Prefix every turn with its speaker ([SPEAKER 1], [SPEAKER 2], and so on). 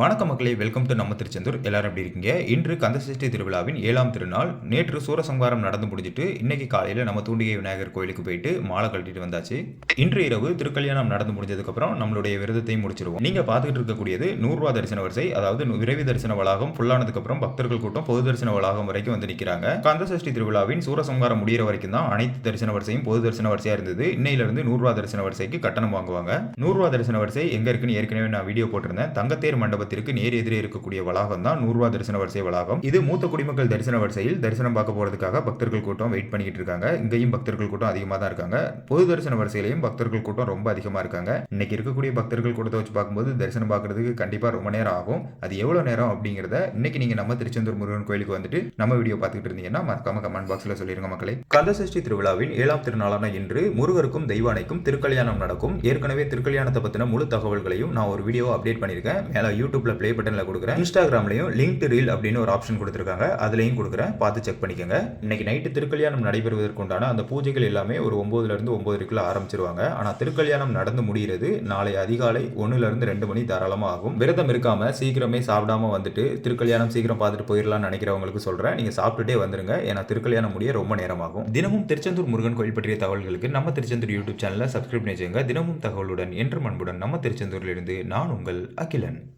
[SPEAKER 1] வணக்கம் மக்களே welcome to நம்ம திருச்செந்தூர். எல்லாரும் எப்படி இருக்கீங்க? இன்று கந்தசஷ்டி திருவிழாவின் ஏழாம் திருநாள். நேற்று சூரசம்ஹாரம் நடந்து முடிஞ்சிட்டு இன்னைக்கு காலையில் நம்ம தூண்டிகை விநாயகர் கோயிலுக்கு போயிட்டு மாலை கழட்டிட்டு வந்தாச்சு. இன்று இரவு திருக்கல்யாணம் நடந்து முடிஞ்சதுக்கப்புறம் நம்மளுடைய விரதத்தையும் முடிச்சிருவோம். நீங்க பார்த்துக்கிட்டு இருக்கக்கூடியது நூறுரூவா தரிசன வரிசை அதாவது விரைவி விரைவு தரிசன வளாகம் ஃபுல்லானதுக்கு அப்புறம் பக்தர்கள் கூட்டம் பொது தரிசன வளாகம் வரைக்கும் வந்து நிற்கிறாங்க கந்தசஷ்டி திருவிழாவின் சூரசம்ஹாரம் முடியிற வரைக்கும் தான் அனைத்து தரிசன வரிசையும் பொது தரிசன வரிசையா இருந்தது. இன்னையிலிருந்து நூறுரூவா தரிசன வரிசைக்கு கட்டணம் வாங்குவாங்க. நூறுரூவா தரிசன வரிசை எங்க இருக்குன்னு ஏற்கனவே நான் வீடியோ போட்டிருந்தேன். தங்கத்தேர் மண்டபத்திற்கு நேர் எதிரே இருக்கக்கூடிய வளாகம் தான் நூறுரூவா தரிசன வரிசை வளாகம். இது மூத்த குடிமக்கள் தரிசன வரிசையில் தரிசனம் பார்க்க போறதுக்காக பக்தர்கள் கூட்டம் வெயிட் பண்ணிக்கிட்டு இருக்காங்க. இங்கேயும் பக்தர்கள் கூட்டம் அதிகமாக தான் இருக்காங்க. பொது தரிசன வரிசையிலையும் பக்தர்கள் கூட்டம் ரொம்ப அதிகமாக இருக்காங்க. இன்னைக்கு இருக்கக்கூடிய பக்தர்கள் கூட்டத்தை வச்சு பார்க்கும்போது தரிசனம் பார்க்கறதுக்கு கண்டிப்பாக ரொம்ப நேரம் ஆகும். அது எவ்வளோ நேரம் அப்படிங்கிறத இன்னைக்கு நீங்க நம்ம திருச்செந்தூர் முருகன் கோயிலுக்கு வந்துட்டு நம்ம வீடியோ பார்த்துக்கிட்டு இருந்தீங்கன்னா மறக்காம கமெண்ட் பாக்ஸில் சொல்லிருங்க மக்களே. கந்தசஷ்டி திருவிழாவின் ஏழாம் திருநாளான இன்று முருகருக்கும் தெய்வானைக்கும் திருக்கல்யாணம் நடக்கும். ஏற்கனவே திருக்கல்யாணத்தை பற்றின முழு தகவல்களையும் நான் ஒரு வீடியோ அப்டேட் பண்ணியிருக்கேன். மேலே யூடியூப்ல ப்ளே பட்டனில் கொடுக்குறேன். இன்ஸ்டாகிராம்லையும் லிங்க் ரீல் அப்படின்னு ஒரு ஆப்ஷன் கொடுத்துருக்காங்க. அதுலையும் கொடுக்குறேன். பார்த்து செக் பண்ணிக்கோங்க. இன்னைக்கு நைட்டு திருக்கல்யாணம் நடைபெறுவதற்குண்டான அந்த பூஜைகள் எல்லாமே ஒரு ஒன்பதுல இருந்து ஒன்பதுக்குள்ள ஆரம்பிச்சிருவாங்க. ஆனால் திருக்கல்யாணம் நடந்து முடிகிறது நாளை அதிகாலை ஒன்றுலேருந்து இருந்து ரெண்டு மணி தாராளமாக ஆகும். விரதம் இருக்காம சீக்கிரமே சாப்பிடாம வந்துட்டு திருக்கல்யாணம் சீக்கிரம் பார்த்துட்டு போயிடலாம்னு நினைக்கிறவங்களுக்கு சொல்றேன். நீங்க சாப்பிட்டுட்டே வந்துருங்க. ஏன்னா திருக்கல்யாணம் முடிய ரொம்ப நேரமாகும். தினமும் திருச்செந்தூர் முருகன் கோயில் பற்றிய தகவல்களுக்கு நம்ம திருச்செந்தூர் யூடியூப் சேனலை சப்ஸ்கிரைப் பண்ணி தினமும் தகவலுடன் என்று அன்புடன் நம்ம திருச்செந்தூரிலிருந்து நான் உங்கள் அகிலன்.